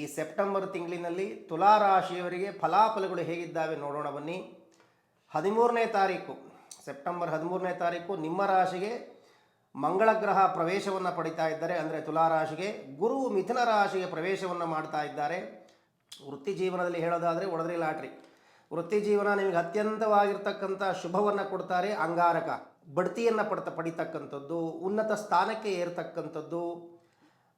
ಈ ಸೆಪ್ಟೆಂಬರ್ ತಿಂಗಳಿನಲ್ಲಿ ತುಲಾ ರಾಶಿಯವರಿಗೆ ಫಲಾಫಲಗಳು ಹೇಗಿದ್ದಾವೆ ನೋಡೋಣ ಬನ್ನಿ. ಹದಿಮೂರನೇ ತಾರೀಕು, ಸೆಪ್ಟೆಂಬರ್ ಹದಿಮೂರನೇ ತಾರೀಕು ನಿಮ್ಮ ರಾಶಿಗೆ ಮಂಗಳ ಗ್ರಹ ಪ್ರವೇಶವನ್ನು ಪಡಿತಾ ಇದ್ದಾರೆ. ಅಂದರೆ ತುಲಾ ರಾಶಿಗೆ ಗುರು ಮಿಥುನ ರಾಶಿಗೆ ಪ್ರವೇಶವನ್ನು ಮಾಡ್ತಾ ಇದ್ದಾರೆ. ವೃತ್ತಿ ಜೀವನದಲ್ಲಿ ಹೇಳೋದಾದರೆ ಒಡದ್ರಿ ಲಾಟ್ರಿ. ವೃತ್ತಿ ಜೀವನ ನಿಮಗೆ ಅತ್ಯಂತವಾಗಿರ್ತಕ್ಕಂಥ ಶುಭವನ್ನು ಕೊಡ್ತಾರೆ. ಅಂಗಾರಕ, ಬಡ್ತಿಯನ್ನು ಪಡ್ತ, ಪಡಿತಕ್ಕಂಥದ್ದು, ಉನ್ನತ ಸ್ಥಾನಕ್ಕೆ ಏರ್ತಕ್ಕಂಥದ್ದು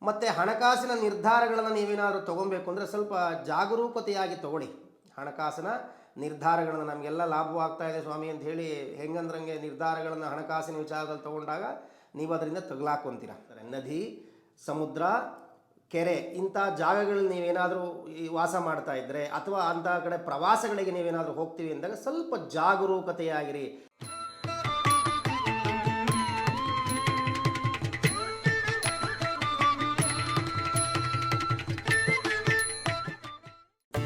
ಮತ್ತು ಹಣಕಾಸಿನ ನಿರ್ಧಾರಗಳನ್ನು ನೀವೇನಾದರೂ ತೊಗೊಬೇಕು ಅಂದರೆ ಸ್ವಲ್ಪ ಜಾಗರೂಕತೆಯಾಗಿ ತಗೊಳ್ಳಿ. ಹಣಕಾಸಿನ ನಿರ್ಧಾರಗಳನ್ನು ನಮಗೆಲ್ಲ ಲಾಭವಾಗ್ತಾ ಇದೆ ಸ್ವಾಮಿ ಅಂತ ಹೇಳಿ ಹೆಂಗಂದ್ರಂಗೆ ನಿರ್ಧಾರಗಳನ್ನು ಹಣಕಾಸಿನ ವಿಚಾರದಲ್ಲಿ ತೊಗೊಂಡಾಗ ನೀವು ಅದರಿಂದ ತಗಲಾಕೊಂತೀರ? ನದಿ, ಸಮುದ್ರ, ಕೆರೆ ಇಂಥ ಜಾಗಗಳಲ್ಲಿ ನೀವೇನಾದರೂ ಈ ವಾಸ ಮಾಡ್ತಾ ಇದ್ದರೆ ಅಥವಾ ಅಂಥ ಕಡೆ ಪ್ರವಾಸಗಳಿಗೆ ನೀವೇನಾದರೂ ಹೋಗ್ತೀವಿ ಅಂದಾಗ ಸ್ವಲ್ಪ ಜಾಗರೂಕತೆಯಾಗಿರಿ.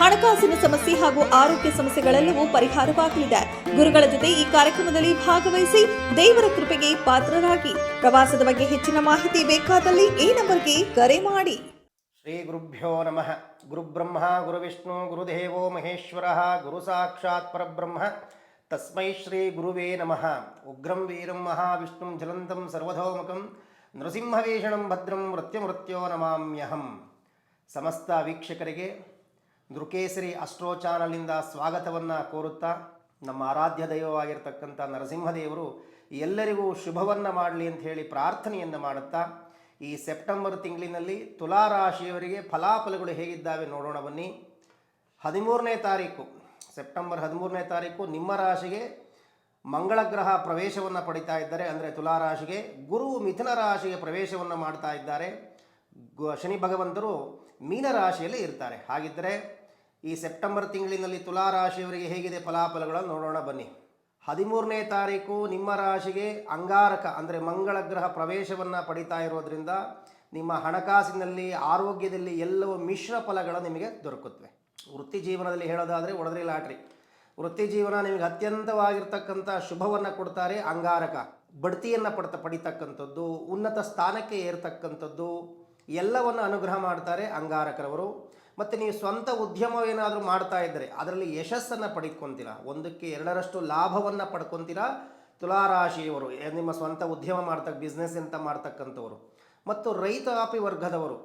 ಹಣಕಾಸಿನ ಸಮಸ್ಯೆ ಹಾಗೂ ಆರೋಗ್ಯ ಸಮಸ್ಯೆಗಳೆಲ್ಲವೂ ಪರಿಹಾರವಾಗಲಿದೆ. ಗುರುಗಳ ಜೊತೆ ಈ ಕಾರ್ಯಕ್ರಮದಲ್ಲಿ ಭಾಗವಹಿಸಿ ದೇವರ ಕೃಪೆಗೆ ಪಾತ್ರರಾಗಿ. ಪ್ರವಾಸದ ಬಗ್ಗೆ ಹೆಚ್ಚಿನ ಮಾಹಿತಿ ಬೇಕಾದಲ್ಲಿ ಈ ನಂಬರ್ಗೆ ಕರೆ ಮಾಡಿ. ಶ್ರೀ ಗುರುಭ್ಯೋ ನಮಃ. ಗುರುಬ್ರಹ್ಮ, ಗುರುವಿಷ್ಣು, ಗುರುದೇವೋ ಮಹೇಶ್ವರ ಗುರು ಸಾಕ್ಷಾತ್ ಪರಬ್ರಹ್ಮ. ತಸ್ಮೈ ಶ್ರೀ ಗುರುವೇ ನಮಃ. ಉಗ್ರಂ ವೀರಂ ಮಹಾವಿಷ್ಣು ಜಲಂತಂ ಸರ್ವಧೋಮುಖಂ ನೃಸಿಂಹವೇಷಣಂ ಭದ್ರಂ ಮೃತ್ಯುಮೃತ್ಯೋ ನಮಾಮ್ಯಹಂ. ಸಮಸ್ತ ವೀಕ್ಷಕರಿಗೆ ನೃಕೇಸರಿ ಅಸ್ಟ್ರೋ ಸ್ವಾಗತವನ್ನು ಕೋರುತ್ತಾ ನಮ್ಮ ಆರಾಧ್ಯ ದೈವವಾಗಿರ್ತಕ್ಕಂಥ ನರಸಿಂಹದೇವರು ಎಲ್ಲರಿಗೂ ಶುಭವನ್ನು ಮಾಡಲಿ ಅಂತ ಹೇಳಿ ಪ್ರಾರ್ಥನೆಯನ್ನು ಮಾಡುತ್ತಾ ಈ ಸೆಪ್ಟೆಂಬರ್ ತಿಂಗಳಿನಲ್ಲಿ ತುಲಾರಾಶಿಯವರಿಗೆ ಫಲಾಫಲಗಳು ಹೇಗಿದ್ದಾವೆ ನೋಡೋಣ ಬನ್ನಿ. ಹದಿಮೂರನೇ ತಾರೀಕು, ಸೆಪ್ಟೆಂಬರ್ ಹದಿಮೂರನೇ ತಾರೀಕು ನಿಮ್ಮ ರಾಶಿಗೆ ಮಂಗಳ ಗ್ರಹ ಪ್ರವೇಶವನ್ನು ಪಡಿತಾ ಇದ್ದಾರೆ. ಅಂದರೆ ತುಲಾರಾಶಿಗೆ ಗುರು ಮಿಥುನ ರಾಶಿಗೆ ಪ್ರವೇಶವನ್ನು ಮಾಡ್ತಾ ಇದ್ದಾರೆ. ಶನಿ ಭಗವಂತರು ಮೀನ ರಾಶಿಯಲ್ಲಿ ಇರ್ತಾರೆ. ಹಾಗಿದ್ದರೆ ಈ ಸೆಪ್ಟೆಂಬರ್ ತಿಂಗಳಿನಲ್ಲಿ ತುಲಾ ರಾಶಿಯವರಿಗೆ ಹೇಗಿದೆ ಫಲಾಫಲಗಳನ್ನು ನೋಡೋಣ ಬನ್ನಿ. ಹದಿಮೂರನೇ ತಾರೀಕು ನಿಮ್ಮ ರಾಶಿಗೆ ಅಂಗಾರಕ ಅಂದರೆ ಮಂಗಳ ಗ್ರಹ ಪ್ರವೇಶವನ್ನು ಪಡಿತಾ ಇರೋದ್ರಿಂದ ನಿಮ್ಮ ಹಣಕಾಸಿನಲ್ಲಿ, ಆರೋಗ್ಯದಲ್ಲಿ ಎಲ್ಲವೂ ಮಿಶ್ರ ಫಲಗಳು ನಿಮಗೆ ದೊರಕುತ್ತವೆ. ವೃತ್ತಿ ಜೀವನದಲ್ಲಿ ಹೇಳೋದಾದರೆ ಒಡದ್ರಿ ಲಾಟ್ರಿ. ವೃತ್ತಿ ಜೀವನ ನಿಮಗೆ ಅತ್ಯಂತವಾಗಿರ್ತಕ್ಕಂಥ ಶುಭವನ್ನು ಕೊಡ್ತಾರೆ ಅಂಗಾರಕ. ಬಡ್ತಿಯನ್ನು ಪಡ್ತ, ಪಡಿತಕ್ಕಂಥದ್ದು, ಉನ್ನತ ಸ್ಥಾನಕ್ಕೆ ಏರ್ತಕ್ಕಂಥದ್ದು, ಎಲ್ಲವನ್ನು ಅನುಗ್ರಹ ಮಾಡ್ತಾರೆ ಅಂಗಾರಕರವರು. ಮತ್ತು ನೀವು ಸ್ವಂತ ಉದ್ಯಮವೇನಾದರೂ ಮಾಡ್ತಾ ಇದ್ದರೆ ಅದರಲ್ಲಿ ಯಶಸ್ಸನ್ನು ಪಡೆದುಕೊಂತೀರ ಒಂದಕ್ಕೆ ಎರಡರಷ್ಟು ಲಾಭವನ್ನು ಪಡ್ಕೊತೀರಾ? ತುಲಾರಾಶಿಯವರು ನಿಮ್ಮ ಸ್ವಂತ ಉದ್ಯಮ ಮಾಡ್ತಕ್ಕ ಬಿಸ್ನೆಸ್ ಅಂತ ಮಾಡ್ತಕ್ಕಂಥವರು. ಮತ್ತು ರೈತಾಪಿ ವರ್ಗದವರು,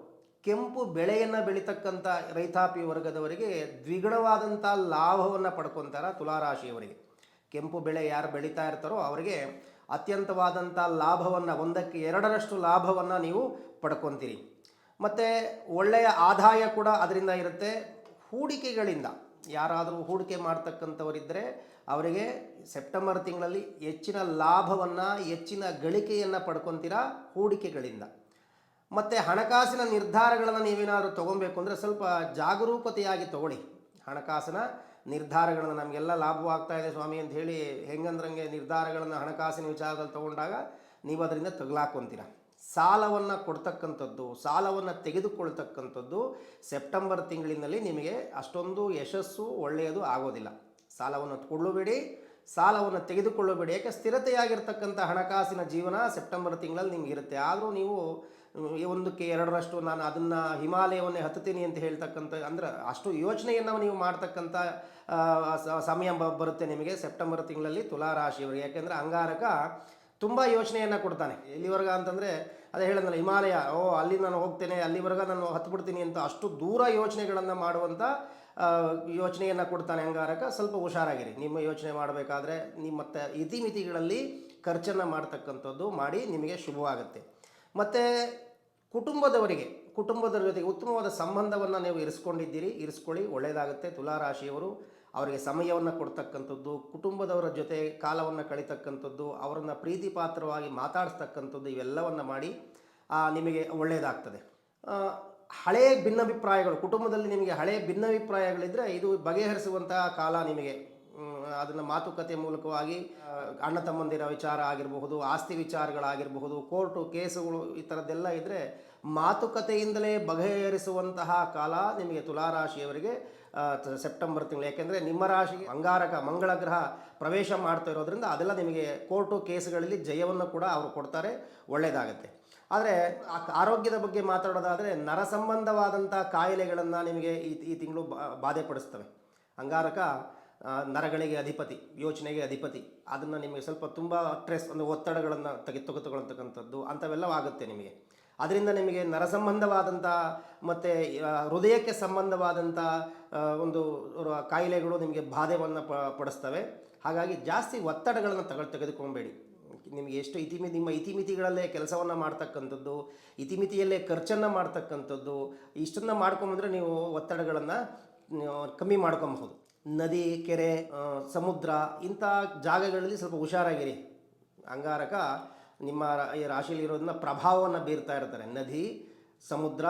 ಕೆಂಪು ಬೆಳೆಯನ್ನು ಬೆಳೀತಕ್ಕಂಥ ರೈತಾಪಿ ವರ್ಗದವರಿಗೆ ದ್ವಿಗುಣವಾದಂಥ ಲಾಭವನ್ನು ಪಡ್ಕೊತಾರ ತುಲಾರಾಶಿಯವರಿಗೆ. ಕೆಂಪು ಬೆಳೆ ಯಾರು ಬೆಳೀತಾ ಇರ್ತಾರೋ ಅವರಿಗೆ ಅತ್ಯಂತವಾದಂಥ ಲಾಭವನ್ನು, ಒಂದಕ್ಕೆ ಎರಡರಷ್ಟು ಲಾಭವನ್ನು ನೀವು ಪಡ್ಕೊತೀರಿ. ಮತ್ತು ಒಳ್ಳೆಯ ಆದಾಯ ಕೂಡ ಅದರಿಂದ ಇರುತ್ತೆ. ಹೂಡಿಕೆಗಳಿಂದ. ಯಾರಾದರೂ ಹೂಡಿಕೆ ಮಾಡ್ತಕ್ಕಂಥವರಿದ್ದರೆ ಅವರಿಗೆ ಸೆಪ್ಟೆಂಬರ್ ತಿಂಗಳಲ್ಲಿ ಹೆಚ್ಚಿನ ಲಾಭವನ್ನು, ಹೆಚ್ಚಿನ ಗಳಿಕೆಯನ್ನು ಪಡ್ಕೊತೀರಾ ಹೂಡಿಕೆಗಳಿಂದ. ಮತ್ತು ಹಣಕಾಸಿನ ನಿರ್ಧಾರಗಳನ್ನು ನೀವೇನಾದರೂ ತೊಗೊಬೇಕು ಅಂದರೆ ಸ್ವಲ್ಪ ಜಾಗರೂಕತೆಯಾಗಿ ತಗೊಳ್ಳಿ. ಹಣಕಾಸಿನ ನಿರ್ಧಾರಗಳನ್ನು ನಮಗೆಲ್ಲ ಲಾಭವಾಗ್ತಾ ಇದೆ ಸ್ವಾಮಿ ಅಂತ ಹೇಳಿ ಹೆಂಗಂದ್ರಂಗೆ ನಿರ್ಧಾರಗಳನ್ನು ಹಣಕಾಸಿನ ವಿಚಾರದಲ್ಲಿ ತೊಗೊಂಡಾಗ ನೀವು ಅದರಿಂದ ತಗಲಾಕೊಂತೀರ. ಸಾಲವನ್ನು ಕೊಡ್ತಕ್ಕಂಥದ್ದು, ಸಾಲವನ್ನು ತೆಗೆದುಕೊಳ್ತಕ್ಕಂಥದ್ದು ಸೆಪ್ಟೆಂಬರ್ ತಿಂಗಳಿನಲ್ಲಿ ನಿಮಗೆ ಅಷ್ಟೊಂದು ಯಶಸ್ಸು ಒಳ್ಳೆಯದು ಆಗೋದಿಲ್ಲ. ಸಾಲವನ್ನು ಕೊಳ್ಳಬೇಡಿ ಸಾಲವನ್ನು ತೆಗೆದುಕೊಳ್ಳಬೇಡಿ. ಯಾಕೆ? ಸ್ಥಿರತೆಯಾಗಿರ್ತಕ್ಕಂಥ ಹಣಕಾಸಿನ ಜೀವನ ಸೆಪ್ಟೆಂಬರ್ ತಿಂಗಳಲ್ಲಿ ನಿಮ್ಗೆ ಇರುತ್ತೆ. ಆದರೂ ನೀವು ಒಂದಕ್ಕೆ ಎರಡರಷ್ಟು ನಾನು ಅದನ್ನು ಹಿಮಾಲಯವನ್ನೇ ಹತ್ತುತ್ತೀನಿ ಅಂತ ಹೇಳ್ತಕ್ಕಂಥ, ಅಂದ್ರೆ ಅಷ್ಟು ಯೋಚನೆಯನ್ನು ನೀವು ಮಾಡ್ತಕ್ಕಂಥ ಸಮಯ ಬರುತ್ತೆ ನಿಮಗೆ ಸೆಪ್ಟೆಂಬರ್ ತಿಂಗಳಲ್ಲಿ ತುಲಾ ರಾಶಿಯವರಿಗೆ ಯಾಕೆಂದರೆ ಅಂಗಾರಕ ತುಂಬ ಯೋಚನೆಯನ್ನು ಕೊಡ್ತಾನೆ. ಎಲ್ಲಿವರೆಗ ಅಂತಂದರೆ ಅದೇ ಹೇಳಿದ್ನಲ್ಲ, ಹಿಮಾಲಯ. ಓ, ಅಲ್ಲಿ ನಾನು ಹೋಗ್ತೇನೆ, ಅಲ್ಲಿವರೆಗ ನಾನು ಹತ್ಬಿಡ್ತೀನಿ ಅಂತ ಅಷ್ಟು ದೂರ ಯೋಚನೆಗಳನ್ನು ಮಾಡುವಂಥ ಯೋಚನೆಯನ್ನು ಕೊಡ್ತಾನೆ ಅಂಗಾರಕ. ಸ್ವಲ್ಪ ಹುಷಾರಾಗಿರಿ. ನಿಮ್ಮ ಯೋಚನೆ ಮಾಡಬೇಕಾದ್ರೆ ನಿಮ್ಮ ಮತ್ತೆ ಇತಿಮಿತಿಗಳಲ್ಲಿ ಖರ್ಚನ್ನು ಮಾಡ್ತಕ್ಕಂಥದ್ದು ಮಾಡಿ ನಿಮಗೆ ಶುಭವಾಗುತ್ತೆ. ಮತ್ತು ಕುಟುಂಬದವರಿಗೆ, ಕುಟುಂಬದ ಜೊತೆಗೆ ಉತ್ತಮವಾದ ಸಂಬಂಧವನ್ನು ನೀವು ಇರಿಸ್ಕೊಂಡಿದ್ದೀರಿ, ಇರಿಸ್ಕೊಳ್ಳಿ ಒಳ್ಳೆಯದಾಗುತ್ತೆ ತುಲಾರಾಶಿಯವರು ಅವರಿಗೆ ಸಮಯವನ್ನು ಕೊಡ್ತಕ್ಕಂಥದ್ದು, ಕುಟುಂಬದವರ ಜೊತೆ ಕಾಲವನ್ನು ಕಳೀತಕ್ಕಂಥದ್ದು, ಅವರನ್ನು ಪ್ರೀತಿ ಪಾತ್ರವಾಗಿ ಮಾತಾಡಿಸ್ತಕ್ಕಂಥದ್ದು ಇವೆಲ್ಲವನ್ನು ಮಾಡಿ ನಿಮಗೆ ಒಳ್ಳೆಯದಾಗ್ತದೆ ಹಳೇ ಹಳೆಯ ಭಿನ್ನಾಭಿಪ್ರಾಯಗಳು, ಕುಟುಂಬದಲ್ಲಿ ನಿಮಗೆ ಹಳೇ ಭಿನ್ನಾಭಿಪ್ರಾಯಗಳಿದ್ದರೆ ಇದು ಬಗೆಹರಿಸುವಂತಹ ಕಾಲ ನಿಮಗೆ. ಅದನ್ನು ಮಾತುಕತೆ ಮೂಲಕವಾಗಿ ಅಣ್ಣ ತಮ್ಮಂದಿರ ವಿಚಾರ ಆಗಿರಬಹುದು, ಆಸ್ತಿ ವಿಚಾರಗಳಾಗಿರಬಹುದು, ಕೋರ್ಟು ಕೇಸುಗಳು ಈ ಥರದ್ದೆಲ್ಲ ಇದ್ದರೆ ಮಾತುಕತೆಯಿಂದಲೇ ಬಗೆಹರಿಸುವಂತಹ ಕಾಲ ನಿಮಗೆ ತುಲಾರಾಶಿಯವರಿಗೆ ಸೆಪ್ಟೆಂಬರ್ ತಿಂಗಳು. ಯಾಕೆಂದರೆ ನಿಮ್ಮ ರಾಶಿ ಅಂಗಾರಕ ಮಂಗಳ ಗ್ರಹ ಪ್ರವೇಶ ಮಾಡ್ತಾ ಇರೋದ್ರಿಂದ ಅದೆಲ್ಲ ನಿಮಗೆ ಕೋರ್ಟು ಕೇಸ್ಗಳಲ್ಲಿ ಜಯವನ್ನು ಕೂಡ ಅವರು ಕೊಡ್ತಾರೆ ಒಳ್ಳೆಯದಾಗುತ್ತೆ ಆದರೆ ಆರೋಗ್ಯದ ಬಗ್ಗೆ ಮಾತಾಡೋದಾದರೆ ನರ ಸಂಬಂಧವಾದಂಥ ಕಾಯಿಲೆಗಳನ್ನು ನಿಮಗೆ ಈ ಈ ತಿಂಗಳು ಬಾಧೆ ಪಡಿಸ್ತವೆ ಅಂಗಾರಕ ನರಗಳಿಗೆ ಅಧಿಪತಿ, ಯೋಚನೆಗೆ ಅಧಿಪತಿ, ಅದನ್ನು ನಿಮಗೆ ಸ್ವಲ್ಪ ತುಂಬ ಸ್ಟ್ರೆಸ್ ಅಂದರೆ ಒತ್ತಡಗಳನ್ನು ತೆಗೆ ತೆಗೆದುಕೊಳ್ತಕ್ಕಂಥದ್ದು ಅಂಥವೆಲ್ಲವಾಗುತ್ತೆ ನಿಮಗೆ. ಅದರಿಂದ ನಿಮಗೆ ನರ ಸಂಬಂಧವಾದಂಥ ಮತ್ತು ಹೃದಯಕ್ಕೆ ಸಂಬಂಧವಾದಂಥ ಒಂದು ಕಾಯಿಲೆಗಳು ನಿಮಗೆ ಬಾಧೆವನ್ನು ಪಡಿಸ್ತವೆ. ಹಾಗಾಗಿ ಜಾಸ್ತಿ ಒತ್ತಡಗಳನ್ನು ತಗೊಳ್, ತೆಗೆದುಕೊಬೇಡಿ. ನಿಮಗೆ ಎಷ್ಟು ಇತಿಮಿ, ನಿಮ್ಮ ಇತಿಮಿತಿಗಳಲ್ಲೇ ಕೆಲಸವನ್ನು ಮಾಡ್ತಕ್ಕಂಥದ್ದು, ಇತಿಮಿತಿಯಲ್ಲೇ ಖರ್ಚನ್ನು ಮಾಡ್ತಕ್ಕಂಥದ್ದು, ಇಷ್ಟನ್ನು ಮಾಡ್ಕೊಂಬಂದರೆ ನೀವು ಒತ್ತಡಗಳನ್ನು ಕಮ್ಮಿ ಮಾಡ್ಕೊಬಹುದು. ನದಿ, ಕೆರೆ ಸಮುದ್ರ ಇಂಥ ಜಾಗಗಳಲ್ಲಿ ಸ್ವಲ್ಪ ಹುಷಾರಾಗಿರಿ. ಅಂಗಾರಕ ನಿಮ್ಮ ಈ ರಾಶಿಯಲ್ಲಿ ಇರೋದನ್ನ ಪ್ರಭಾವವನ್ನು ಬೀರ್ತಾ ಇರ್ತಾರೆ. ನದಿ, ಸಮುದ್ರ,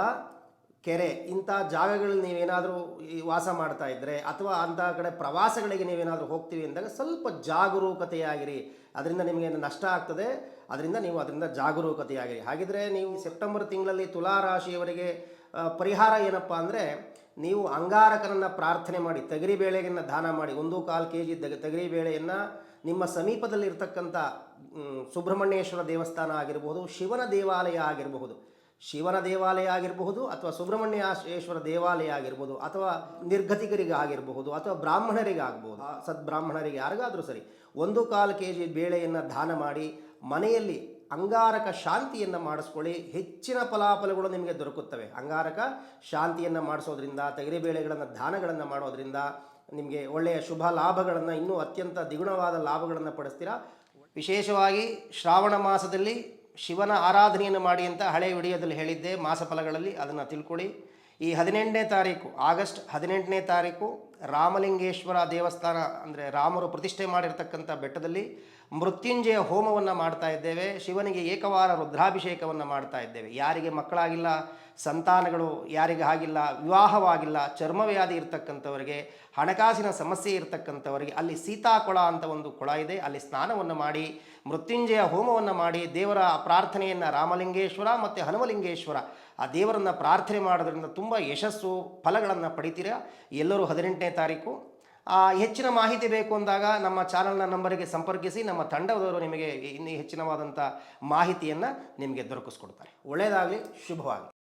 ಕೆರೆ, ಇಂಥ ಜಾಗಗಳಲ್ಲಿ ನೀವೇನಾದರೂ ಈ ವಾಸ ಮಾಡ್ತಾ ಇದ್ದರೆ ಅಥವಾ ಅಂಥ ಕಡೆ ಪ್ರವಾಸಗಳಿಗೆ ನೀವೇನಾದರೂ ಹೋಗ್ತೀವಿ ಅಂದಾಗ ಸ್ವಲ್ಪ ಜಾಗರೂಕತೆಯಾಗಿರಿ. ಅದರಿಂದ ನಿಮಗೆ ನಷ್ಟ ಆಗ್ತದೆ. ಅದರಿಂದ ನೀವು ಅದರಿಂದ ಜಾಗರೂಕತೆಯಾಗಿರಿ. ಹಾಗಿದ್ರೆ ನೀವು ಸೆಪ್ಟೆಂಬರ್ ತಿಂಗಳಲ್ಲಿ ತುಲಾ ರಾಶಿಯವರಿಗೆ ಪರಿಹಾರ ಏನಪ್ಪ ಅಂದರೆ ನೀವು ಅಂಗಾರಕನನ್ನು ಪ್ರಾರ್ಥನೆ ಮಾಡಿ, ತಗರಿ ಬೇಳೆಯನ್ನು ದಾನ ಮಾಡಿ, ಒಂದು ಕಾಲು ಕೆ ಜಿ ತಗರಿ ಬೇಳೆಯನ್ನು ನಿಮ್ಮ ಸಮೀಪದಲ್ಲಿ ಇರ್ತಕ್ಕಂಥ ಮ್, ಸುಬ್ರಹ್ಮಣ್ಯೇಶ್ವರ ದೇವಸ್ಥಾನ ಆಗಿರಬಹುದು ಶಿವನ ದೇವಾಲಯ ಆಗಿರಬಹುದು. ಶಿವನ ದೇವಾಲಯ ಆಗಿರಬಹುದು ಅಥವಾ ಸುಬ್ರಹ್ಮಣ್ಯೇಶ್ವರ ದೇವಾಲಯ ಆಗಿರ್ಬೋದು ಅಥವಾ ನಿರ್ಗತಿಕರಿಗೆ ಆಗಿರಬಹುದು ಅಥವಾ ಬ್ರಾಹ್ಮಣರಿಗೆ ಆಗ್ಬೋದು. ಆ ಸದ್ಬ್ರಾಹ್ಮಣರಿಗೆ ಯಾರಿಗಾದರೂ ಸರಿ ಒಂದು ಕಾಲು ಕೆ ಜಿ ಬೇಳೆಯನ್ನು ದಾನ ಮಾಡಿ ಮನೆಯಲ್ಲಿ ಅಂಗಾರಕ ಶಾಂತಿಯನ್ನು ಮಾಡಿಸ್ಕೊಳ್ಳಿ. ಹೆಚ್ಚಿನ ಫಲಾಫಲಗಳು ನಿಮಗೆ ದೊರಕುತ್ತವೆ. ಅಂಗಾರಕ ಶಾಂತಿಯನ್ನು ಮಾಡಿಸೋದ್ರಿಂದ ತೆಗರಿ ಬೇಳೆಗಳನ್ನು ದಾನಗಳನ್ನು ಮಾಡೋದ್ರಿಂದ ನಿಮಗೆ ಒಳ್ಳೆಯ ಶುಭ ಲಾಭಗಳನ್ನು ಇನ್ನೂ ಅತ್ಯಂತ ದ್ವಿಗುಣವಾದ ಲಾಭಗಳನ್ನು ಪಡಿಸ್ತೀರಾ? ವಿಶೇಷವಾಗಿ ಶ್ರಾವಣ ಮಾಸದಲ್ಲಿ ಶಿವನ ಆರಾಧನೆಯನ್ನು ಮಾಡಿ ಅಂತ ಹಳೆಯ ವಿಡಿಯೋದಲ್ಲಿ ಹೇಳಿದ್ದೆ ಮಾಸಫಲಗಳಲ್ಲಿ ಅದನ್ನು ತಿಳ್ಕೊಳ್ಳಿ. ಈ ಹದಿನೆಂಟನೇ ತಾರೀಕು, ಆಗಸ್ಟ್ ಹದಿನೆಂಟನೇ ತಾರೀಕು ರಾಮಲಿಂಗೇಶ್ವರ ದೇವಸ್ಥಾನ, ಅಂದರೆ ರಾಮರು ಪ್ರತಿಷ್ಠೆ ಮಾಡಿರ್ತಕ್ಕಂಥ ಬೆಟ್ಟದಲ್ಲಿ ಮೃತ್ಯುಂಜಯ ಹೋಮವನ್ನು ಮಾಡ್ತಾ ಇದ್ದೇವೆ, ಶಿವನಿಗೆ ಏಕವಾರ ರುದ್ರಾಭಿಷೇಕವನ್ನು ಮಾಡ್ತಾ ಇದ್ದೇವೆ. ಯಾರಿಗೆ ಮಕ್ಕಳಾಗಿಲ್ಲ, ಸಂತಾನಗಳು ಯಾರಿಗೆ ಆಗಿಲ್ಲ, ವಿವಾಹವಾಗಿಲ್ಲ, ಚರ್ಮವ್ಯಾಧಿ ಇರ್ತಕ್ಕಂಥವರಿಗೆ, ಹಣಕಾಸಿನ ಸಮಸ್ಯೆ ಇರತಕ್ಕಂಥವರಿಗೆ, ಅಲ್ಲಿ ಸೀತಾಕೊಳ ಅಂತ ಒಂದು ಕೊಳ ಇದೆ, ಅಲ್ಲಿ ಸ್ನಾನವನ್ನು ಮಾಡಿ, ಮೃತ್ಯುಂಜಯ ಹೋಮವನ್ನು ಮಾಡಿ, ದೇವರ ಪ್ರಾರ್ಥನೆಯನ್ನು ರಾಮಲಿಂಗೇಶ್ವರ ಮತ್ತು ಹನುಮಲಿಂಗೇಶ್ವರ, ಆ ದೇವರನ್ನು ಪ್ರಾರ್ಥನೆ ಮಾಡೋದ್ರಿಂದ ತುಂಬ ಯಶಸ್ಸು, ಫಲಗಳನ್ನು ಪಡಿತೀರಾ? ಎಲ್ಲರೂ ಹದಿನೆಂಟನೇ ತಾರೀಕು ಹೆಚ್ಚಿನ ಮಾಹಿತಿ ಬೇಕು ಅಂದಾಗ ನಮ್ಮ ಚಾನಲ್ನ ನಂಬರಿಗೆ ಸಂಪರ್ಕಿಸಿ, ನಮ್ಮ ತಂಡದವರು ನಿಮಗೆ ಇನ್ನೂ ಹೆಚ್ಚಿನವಾದಂಥ ಮಾಹಿತಿಯನ್ನು ನಿಮಗೆ ದೊರಕಿಸ್ಕೊಡ್ತಾರೆ. ಒಳ್ಳೆಯದಾಗಲಿ ಶುಭವಾಗಿ